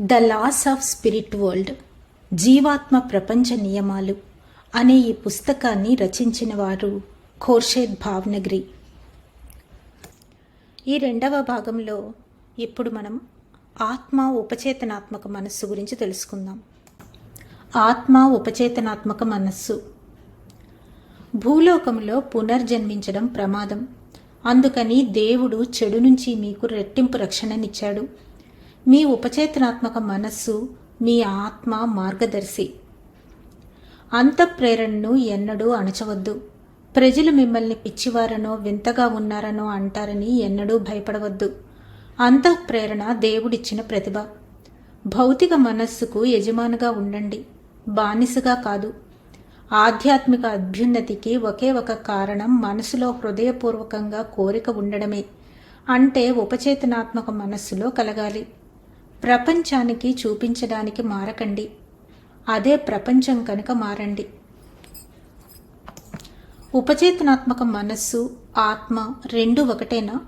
The laws of spirit world జీవాత్మ ప్రపంచ నియమాలు అనే ఈ పుస్తకాన్ని రచించిన వారు ఖోర్షేద్ భావ్నగరి. ఈ రెండవ భాగంలో ఇప్పుడు మనం ఆత్మ ఉపచేతనాత్మక మనస్సు గురించి తెలుసుకుందాం. ఆత్మ ఉపచేతనాత్మక మనస్సు. భూలోకంలో పునర్జన్మించడం ప్రమాదం. అందుకని దేవుడు చెడు నుంచి మీకు రెట్టింపు రక్షణనిచ్చాడు. మీ ఉపచేతనాత్మక మనస్సు మీ ఆత్మ మార్గదర్శి. అంతఃప్రేరణను ఎన్నడూ అణచవద్దు. ప్రజలు మిమ్మల్ని పిచ్చివారనో వింతగా ఉన్నారనో అంటారని ఎన్నడూ భయపడవద్దు. అంతఃప్రేరణ దేవుడిచ్చిన ప్రతిభ. భౌతిక మనస్సుకు యజమానుగా ఉండండి. బానిసగా కాదు. ఆధ్యాత్మిక అభ్యున్నతికి ఒకే ఒక కారణం మనసులో హృదయపూర్వకంగా కోరిక ఉండడమే. అంటే ఉపచేతనాత్మక మనస్సులో కలగాలి. ప్రపంచానికి చూపించడానికి మారకండి. అదే ప్రపంచం కనుక మారండి. ఉపచేతనాత్మక మనస్సు ఆత్మ రెండు ఒకటేనా?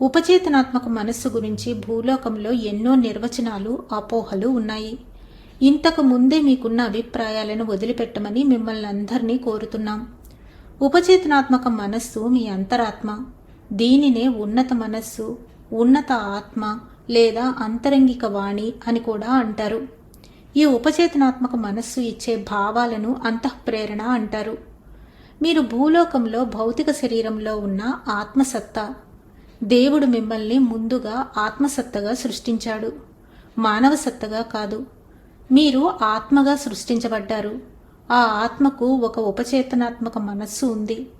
ఉపచేతనాత్మక మనస్సు గురించి భూలోకంలో ఎన్నో నిర్వచనాలు అపోహలు ఉన్నాయి. ఇంతకు ముందే మీకున్న అభిప్రాయాలను వదిలిపెట్టమని మిమ్మల్ని అందరినీ కోరుతున్నాం. ఉపచేతనాత్మక మనస్సు మీ అంతరాత్మ. దీనినే ఉన్నత మనస్సు ఉన్నత ఆత్మ లేదా అంతరంగిక వాణి అని కూడా అంటారు. ఈ ఉపచేతనాత్మక మనస్సు ఇచ్చే భావాలను అంతఃప్రేరణ అంటారు. మీరు భూలోకంలో భౌతిక శరీరంలో ఉన్న ఆత్మసత్తా. దేవుడు మిమ్మల్ని ముందుగా ఆత్మసత్తగా సృష్టించాడు. మానవ సత్తగా కాదు. మీరు ఆత్మగా సృష్టించబడ్డారు. ఆ ఆత్మకు ఒక ఉపచేతనాత్మక మనస్సు ఉంది.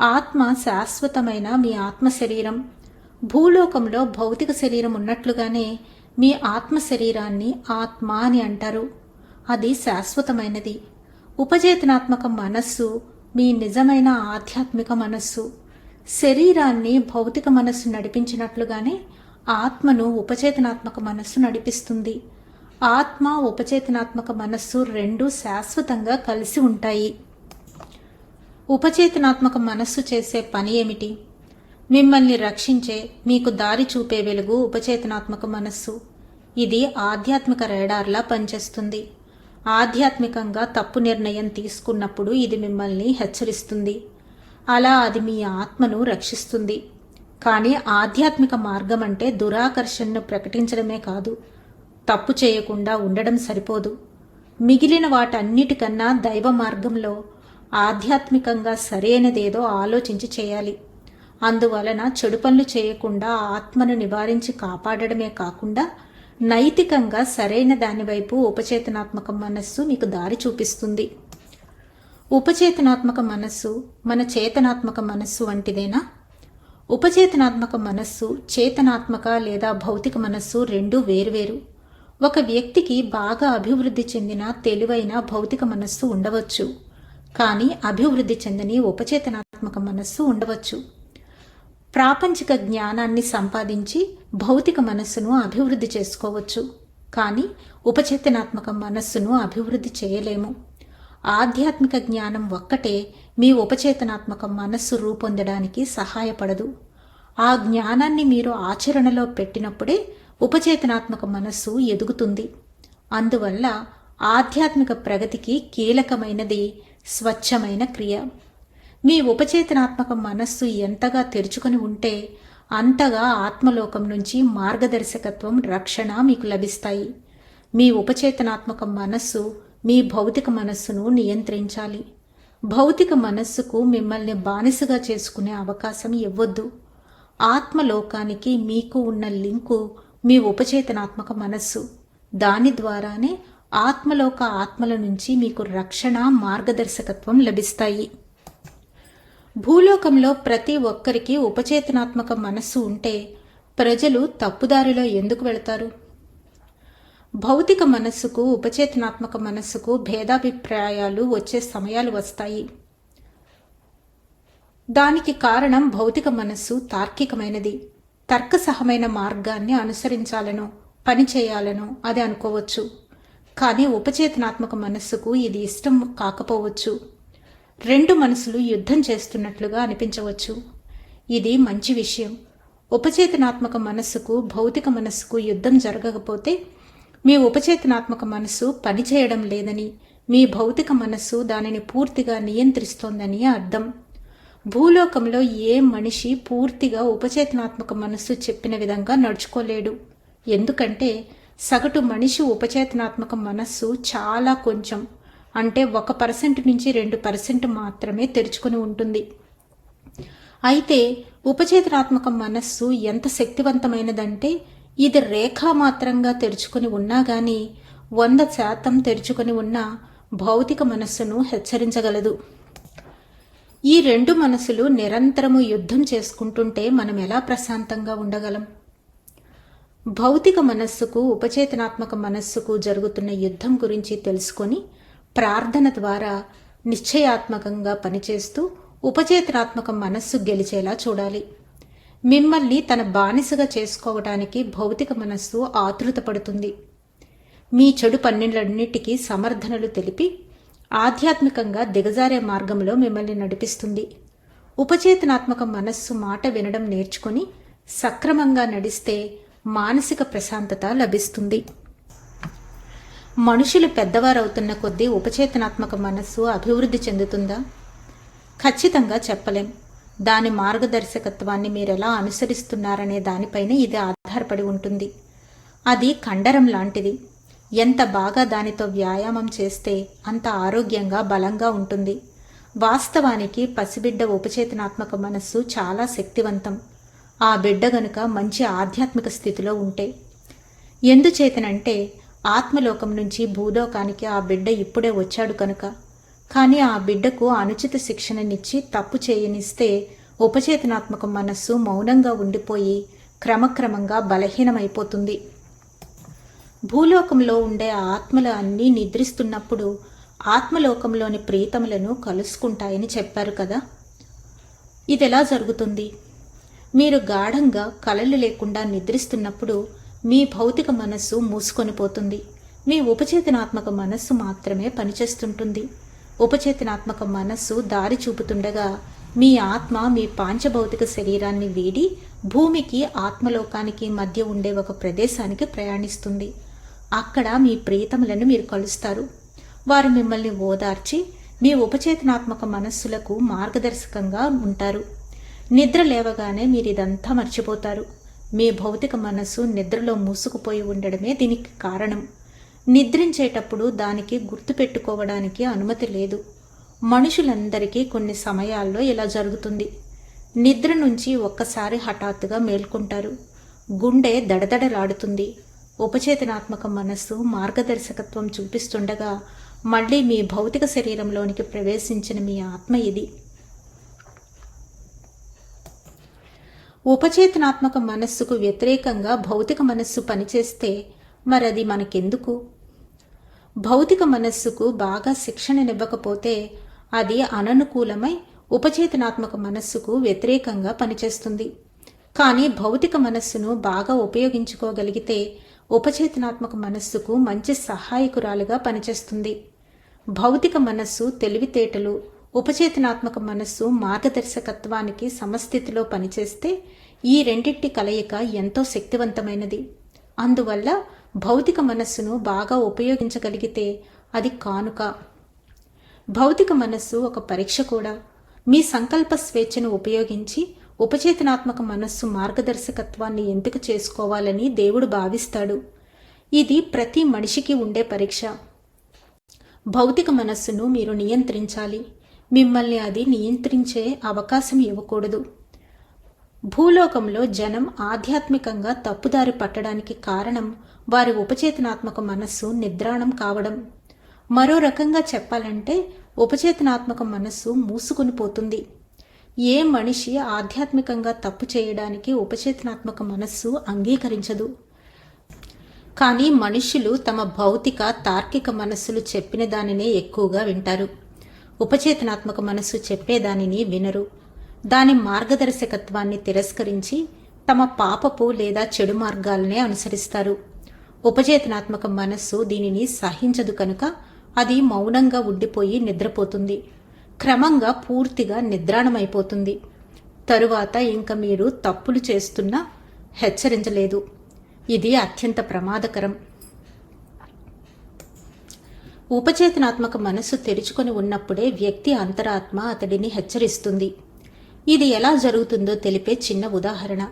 ఆత్మ శాశ్వతమైన మీ ఆత్మ శరీరం భూలోకంలో భౌతిక శరీరం ఉన్నట్లుగానే మీ ఆత్మ శరీరాన్ని ఆత్మ అని అంటారు. అది శాశ్వతమైనది. ఉపచేతనాత్మక మనస్సు మీ నిజమైన ఆధ్యాత్మిక మనస్సు. శరీరాన్ని భౌతిక మనస్సు నడిపించినట్లుగానే ఆత్మను ఉపచేతనాత్మక మనస్సు నడిపిస్తుంది. ఆత్మ ఉపచేతనాత్మక మనస్సు రెండు శాశ్వతంగా కలిసి ఉంటాయి. ఉపచేతనాత్మక మనస్సు చేసే పని ఏమిటి? మిమ్మల్ని రక్షించే మీకు దారి చూపే వెలుగు ఉపచేతనాత్మక మనస్సు. ఇది ఆధ్యాత్మిక రేడార్లా పనిచేస్తుంది. ఆధ్యాత్మికంగా తప్పు నిర్ణయం తీసుకున్నప్పుడు ఇది మిమ్మల్ని హెచ్చరిస్తుంది. అలా అది మీ ఆత్మను రక్షిస్తుంది. కానీ ఆధ్యాత్మిక మార్గం అంటే దురాకర్షణను ప్రకటించడమే కాదు. తప్పు చేయకుండా ఉండడం సరిపోదు. మిగిలిన వాటన్నిటికన్నా దైవ మార్గంలో ఆధ్యాత్మికంగా సరైనదేదో ఆలోచించి చేయాలి. అందువలన చెడు పనులు చేయకుండా ఆత్మను నివారించి కాపాడడమే కాకుండా నైతికంగా సరైన దానివైపు ఉపచేతనాత్మక మనస్సు మీకు దారి చూపిస్తుంది. ఉపచేతనాత్మక మనస్సు మన చేతనాత్మక మనస్సు వంటిదేనా? ఉపచేతనాత్మక మనస్సు చేతనాత్మక లేదా భౌతిక మనస్సు రెండూ వేరువేరు. ఒక వ్యక్తికి బాగా అభివృద్ధి చెందిన తెలివైన భౌతిక మనస్సు ఉండవచ్చు. కానీ అభివృద్ధి చెందని ఉపచేతనాత్మక మనస్సు ఉండవచ్చు. ప్రాపంచిక జ్ఞానాన్ని సంపాదించి భౌతిక మనస్సును అభివృద్ధి చేసుకోవచ్చు. కానీ ఉపచేతనాత్మక మనస్సును అభివృద్ధి చేయలేము. ఆధ్యాత్మిక జ్ఞానం ఒక్కటే మీ ఉపచేతనాత్మక మనస్సు రూపొందడానికి సహాయపడదు. ఆ జ్ఞానాన్ని మీరు ఆచరణలో పెట్టినప్పుడే ఉపచేతనాత్మక మనస్సు ఎదుగుతుంది. అందువల్ల ఆధ్యాత్మిక ప్రగతికి కీలకమైనది స్వచ్ఛమైన క్రియ. మీ ఉపచేతనాత్మక మనస్సు ఎంతగా తెరుచుకొని ఉంటే అంతగా ఆత్మలోకం నుంచి మార్గదర్శకత్వం రక్షణ మీకు లభిస్తాయి. మీ ఉపచేతనాత్మక మనస్సు మీ భౌతిక మనస్సును నియంత్రించాలి. భౌతిక మనస్సుకు మిమ్మల్ని బానిసగా చేసుకునే అవకాశం ఇవ్వద్దు. ఆత్మలోకానికి మీకు ఉన్న లింకు మీ ఉపచేతనాత్మక మనస్సు. దాని ద్వారానే ఆత్మలోక ఆత్మల నుంచి మీకు రక్షణ మార్గదర్శకత్వం లభిస్తాయి. భూలోకంలో ప్రతి ఒక్కరికి ఉపచేతనాత్మక మనస్సు ఉంటే ప్రజలు తప్పుదారిలో ఎందుకు వెళతారు? భౌతిక మనస్సుకు ఉపచేతనాత్మక మనస్సుకు భేదాభిప్రాయాలు వచ్చే సమయాలు వస్తాయి. దానికి కారణం భౌతిక మనస్సు తార్కికమైనది. తర్కసహమైన మార్గాన్ని అనుసరించాలనో పని చేయాలనో అది అనుకోవచ్చు. కానీ ఉపచేతనాత్మక మనస్సుకు ఇది ఇష్టం కాకపోవచ్చు. రెండు మనసులు యుద్ధం చేస్తున్నట్లుగా అనిపించవచ్చు. ఇది మంచి విషయం. ఉపచేతనాత్మక మనస్సుకు భౌతిక మనస్సుకు యుద్ధం జరగకపోతే మీ ఉపచేతనాత్మక మనస్సు పనిచేయడం లేదని మీ భౌతిక మనస్సు దానిని పూర్తిగా నియంత్రిస్తోందని అర్థం. భూలోకంలో ఏ మనిషి పూర్తిగా ఉపచేతనాత్మక మనస్సు చెప్పిన విధంగా నడుచుకోలేడు. ఎందుకంటే సగటు మనిషి ఉపచేతనాత్మక మనస్సు చాలా కొంచెం. అంటే ఒక పర్సెంట్ నుంచి రెండు పర్సెంట్ మాత్రమే తెరుచుకుని ఉంటుంది. అయితే ఉపచేతనాత్మక మనస్సు ఎంత శక్తివంతమైనదంటే ఇది రేఖామాత్రంగా తెరుచుకుని ఉన్నా గాని వంద శాతం తెరుచుకొని ఉన్న భౌతిక మనస్సును హెచ్చరించగలదు. ఈ రెండు మనసులు నిరంతరము యుద్ధం చేసుకుంటుంటే మనం ఎలా ప్రశాంతంగా ఉండగలం? భౌతిక మనస్సుకు ఉపచేతనాత్మక మనస్సుకు జరుగుతున్న యుద్ధం గురించి తెలుసుకొని ప్రార్థన ద్వారా నిశ్చయాత్మకంగా పనిచేస్తూ ఉపచేతనాత్మక మనస్సు గెలిచేలా చూడాలి. మిమ్మల్ని తన బానిసగా చేసుకోవటానికి భౌతిక మనస్సు ఆతృతపడుతుంది. మీ చెడు పన్నెండన్నిటికీ సమర్థనలు తెలిపి ఆధ్యాత్మికంగా దిగజారే మార్గంలో మిమ్మల్ని నడిపిస్తుంది. ఉపచేతనాత్మక మనస్సు మాట వినడం నేర్చుకుని సక్రమంగా నడిస్తే మానసిక ప్రశాంతత లభిస్తుంది. మనుషులు పెద్దవారవుతున్న కొద్దీ ఉపచేతనాత్మక మనస్సు అభివృద్ధి చెందుతుందా? ఖచ్చితంగా చెప్పలేం. దాని మార్గదర్శకత్వాన్ని మీరెలా అనుసరిస్తున్నారనే దానిపైన ఇది ఆధారపడి ఉంటుంది. అది కండరం లాంటిది. ఎంత బాగా దానితో వ్యాయామం చేస్తే అంత ఆరోగ్యంగా బలంగా ఉంటుంది. వాస్తవానికి పసిబిడ్డ ఉపచేతనాత్మక మనస్సు చాలా శక్తివంతం. ఆ బిడ్డ గనుక మంచి ఆధ్యాత్మిక స్థితిలో ఉంటే. ఎందుచేతనంటే ఆత్మలోకం నుంచి భూలోకానికి ఆ బిడ్డ ఇప్పుడే వచ్చాడు కనుక. కానీ ఆ బిడ్డకు అనుచిత శిక్షణనిచ్చి తప్పు చేయనిస్తే ఉపచేతనాత్మక మనస్సు మౌనంగా ఉండిపోయి క్రమక్రమంగా బలహీనమైపోతుంది. భూలోకంలో ఉండే ఆత్మలు అన్నీ నిద్రిస్తున్నప్పుడు ఆత్మలోకంలోని ప్రీతములను కలుసుకుంటాయని చెప్పారు కదా. ఇది ఎలా జరుగుతుంది? మీరు గాఢంగా కలలు లేకుండా నిద్రిస్తున్నప్పుడు మీ భౌతిక మనస్సు మూసుకొని పోతుంది. మీ ఉపచేతనాత్మక మనస్సు మాత్రమే పనిచేస్తుంటుంది. ఉపచేతనాత్మక మనస్సు దారి చూపుతుండగా మీ ఆత్మ మీ పాంచభౌతిక శరీరాన్ని వీడి భూమికి ఆత్మలోకానికి మధ్య ఉండే ఒక ప్రదేశానికి ప్రయాణిస్తుంది. అక్కడ మీ ప్రీతములను మీరు కలుస్తారు. వారు మిమ్మల్ని ఓదార్చి మీ ఉపచేతనాత్మక మనస్సులకు మార్గదర్శకంగా ఉంటారు. నిద్ర లేవగానే మీరు ఇదంతా మర్చిపోతారు. మీ భౌతిక మనస్సు నిద్రలో మూసుకుపోయి ఉండడమే దీనికి కారణం. నిద్రించేటప్పుడు దానికి గుర్తుపెట్టుకోవడానికి అనుమతి లేదు. మనుషులందరికీ కొన్ని సమయాల్లో ఇలా జరుగుతుంది. నిద్ర నుంచి ఒక్కసారి హఠాత్తుగా మేల్కొంటారు. గుండె దడదడలాడుతుంది. ఉపచేతనాత్మక మనస్సు మార్గదర్శకత్వం చూపిస్తుండగా మళ్ళీ మీ భౌతిక శరీరంలోనికి ప్రవేశించిన మీ ఆత్మ ఇది. ఉపచేతనాత్మక మనస్సుకు వ్యతిరేకంగా భౌతిక మనస్సు పనిచేస్తే మరది మనకెందుకు? భౌతిక మనస్సుకు బాగా శిక్షణనివ్వకపోతే అది అననుకూలమై ఉపచేతనాత్మక మనస్సుకు వ్యతిరేకంగా పనిచేస్తుంది. కానీ భౌతిక మనస్సును బాగా ఉపయోగించుకోగలిగితే ఉపచేతనాత్మక మనస్సుకు మంచి సహాయకురాలుగా పనిచేస్తుంది. భౌతిక మనస్సు తెలివితేటలు ఉపచేతనాత్మక మనస్సు మార్గదర్శకత్వానికి సమస్థితిలో పనిచేస్తే ఈ రెండింటి కలయిక ఎంతో శక్తివంతమైనది. అందువల్ల భౌతిక మనస్సును బాగా ఉపయోగించగలిగితే అది కానుక. భౌతిక మనస్సు ఒక పరీక్ష కూడా. మీ సంకల్ప స్వేచ్ఛను ఉపయోగించి ఉపచేతనాత్మక మనస్సు మార్గదర్శకత్వాన్ని ఎంపిక చేసుకోవాలని దేవుడు భావిస్తాడు. ఇది ప్రతి మనిషికి ఉండే పరీక్ష. భౌతిక మనస్సును మీరు నియంత్రించాలి. మిమ్మల్ని అది నియంత్రించే అవకాశం ఇవ్వకూడదు. భూలోకంలో జనం ఆధ్యాత్మికంగా తప్పుదారి పట్టడానికి కారణం వారి ఉపచేతనాత్మక మనస్సు నిద్రాణం కావడం. మరో రకంగా చెప్పాలంటే ఉపచేతనాత్మక మనస్సు మూసుకుని పోతుంది. ఏ మనిషి ఆధ్యాత్మికంగా తప్పు చేయడానికి ఉపచేతనాత్మక మనస్సు అంగీకరించదు. కానీ మనుషులు తమ భౌతిక తార్కిక మనస్సులు చెప్పిన దానినే ఎక్కువగా వింటారు. ఉపచేతనాత్మక మనస్సు చెప్పేదానిని వినరు. దాని మార్గదర్శకత్వాన్ని తిరస్కరించి తమ పాపపు లేదా చెడు మార్గాలనే అనుసరిస్తారు. ఉపచేతనాత్మక మనస్సు దీనిని సహించదు కనుక అది మౌనంగా ఉండిపోయి నిద్రపోతుంది. క్రమంగా పూర్తిగా నిద్రాణమైపోతుంది. తరువాత ఇంక మీరు తప్పులు చేస్తున్నా హెచ్చరించలేదు. ఇది అత్యంత ప్రమాదకరం. ఉపచేతనాత్మక మనస్సు తెరుచుకొని ఉన్నప్పుడే వ్యక్తి అంతరాత్మ అతడిని హెచ్చరిస్తుంది. ఇది ఎలా జరుగుతుందో తెలిపే చిన్న ఉదాహరణ.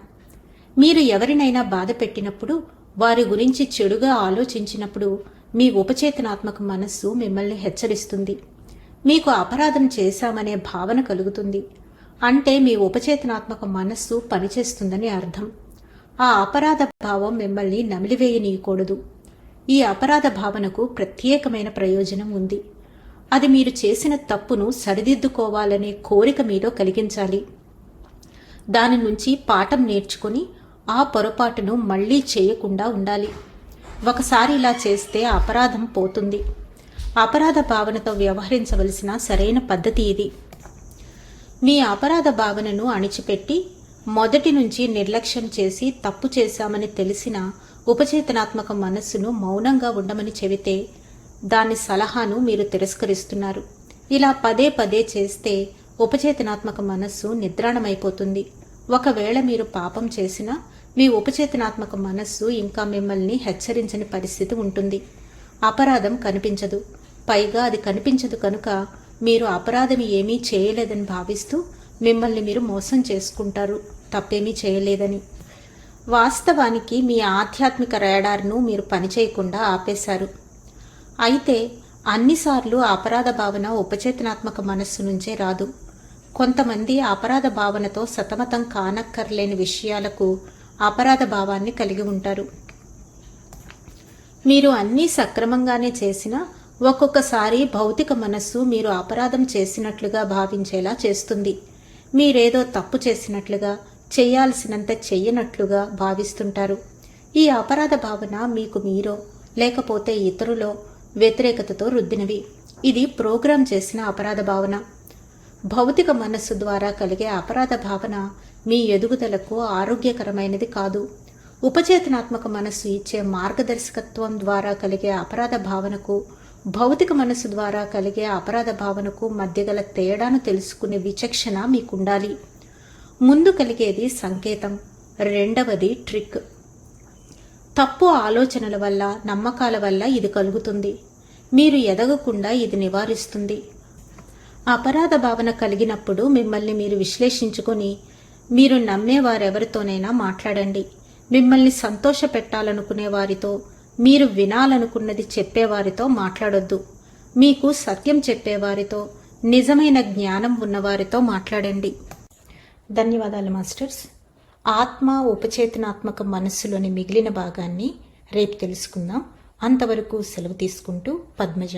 మీరు ఎవరినైనా బాధ పెట్టినప్పుడు వారి గురించి చెడుగా ఆలోచించినప్పుడు మీ ఉపచేతనాత్మక మనస్సు మిమ్మల్ని హెచ్చరిస్తుంది. మీకు అపరాధం చేశామనే భావన కలుగుతుంది. అంటే మీ ఉపచేతనాత్మక మనస్సు పనిచేస్తుందని అర్థం. ఆ అపరాధ భావం మిమ్మల్ని నమిలివేయనీయకూడదు. ఈ అపరాధ భావనకు ప్రత్యేకమైన ప్రయోజనం ఉంది. అది మీరు చేసిన తప్పును సరిదిద్దుకోవాలనే కోరిక మీలో కలిగించాలి. దాని నుంచి పాఠం నేర్చుకుని ఆ పొరపాటును మళ్ళీ చేయకుండా ఉండాలి. ఒకసారి ఇలా చేస్తే అపరాధం పోతుంది. అపరాధ భావనతో వ్యవహరించవలసిన సరైన పద్ధతి ఇది. మీ అపరాధ భావనను అణిచిపెట్టి మొదటి నుంచి నిర్లక్ష్యం చేసి తప్పు చేశామని తెలిసిన ఉపచేతనాత్మక మనస్సును మౌనంగా ఉండమని చెబితే దాని సలహాను మీరు తిరస్కరిస్తున్నారు. ఇలా పదే పదే చేస్తే ఉపచేతనాత్మక మనస్సు నిద్రాణమైపోతుంది. ఒకవేళ మీరు పాపం చేసినా మీ ఉపచేతనాత్మక మనస్సు ఇంకా మిమ్మల్ని హెచ్చరించని పరిస్థితి ఉంటుంది. అపరాధం కనిపించదు. పైగా అది కనిపించదు కనుక మీరు అపరాధం ఏమీ చేయలేదని భావిస్తూ మిమ్మల్ని మీరు మోసం చేసుకుంటారు. తప్పేమీ చేయలేదని. వాస్తవానికి మీ ఆధ్యాత్మిక రేడార్ను మీరు పనిచేయకుండా ఆపేశారు. అయితే అన్నిసార్లు అపరాధ భావన ఉపచేతనాత్మక మనస్సు నుంచే రాదు. కొంతమంది అపరాధ భావనతో సతమతం కానక్కర్లేని విషయాలకు అపరాధ భావాన్ని కలిగి ఉంటారు. మీరు అన్నీ సక్రమంగానే చేసినా ఒక్కొక్కసారి భౌతిక మనస్సు మీరు అపరాధం చేసినట్లుగా భావించేలా చేస్తుంది. మీరేదో తప్పు చేసినట్లుగా చేయాల్సినంత చెయ్యనట్లుగా భావిస్తుంటారు. ఈ అపరాధ భావన మీకు మీరో లేకపోతే ఇతరులో వ్యతిరేకతతో రుద్దినవి. ఇది ప్రోగ్రాం చేసిన అపరాధ భావన. భౌతిక మనస్సు ద్వారా కలిగే అపరాధ భావన మీ ఎదుగుదలకు ఆరోగ్యకరమైనది కాదు. ఉపచేతనాత్మక మనస్సు ఇచ్చే మార్గదర్శకత్వం ద్వారా కలిగే అపరాధ భావనకు భౌతిక మనస్సు ద్వారా కలిగే అపరాధ భావనకు మధ్య గల తేడాను తెలుసుకునే విచక్షణ మీకుండాలి. ముందు కలిగేది సంకేతం. రెండవది ట్రిక్. తప్పు ఆలోచనల వల్ల నమ్మకాల వల్ల ఇది కలుగుతుంది. మీరు ఎదగకుండా ఇది నివారిస్తుంది. అపరాధ భావన కలిగినప్పుడు మిమ్మల్ని మీరు విశ్లేషించుకొని మీరు నమ్మే వారెవరితోనైనా మాట్లాడండి. మిమ్మల్ని సంతోష పెట్టాలనుకునే వారితో మీరు వినాలనుకున్నది చెప్పేవారితో మాట్లాడొద్దు. మీకు సత్యం చెప్పేవారితో నిజమైన జ్ఞానం ఉన్నవారితో మాట్లాడండి. ధన్యవాదాలు మాస్టర్స్. ఆత్మ ఉపచేతనాత్మక మనస్సులోని మిగిలిన భాగాన్ని రేపు తెలుసుకుందాం. అంతవరకు సెలవు తీసుకుంటూ పద్మజ.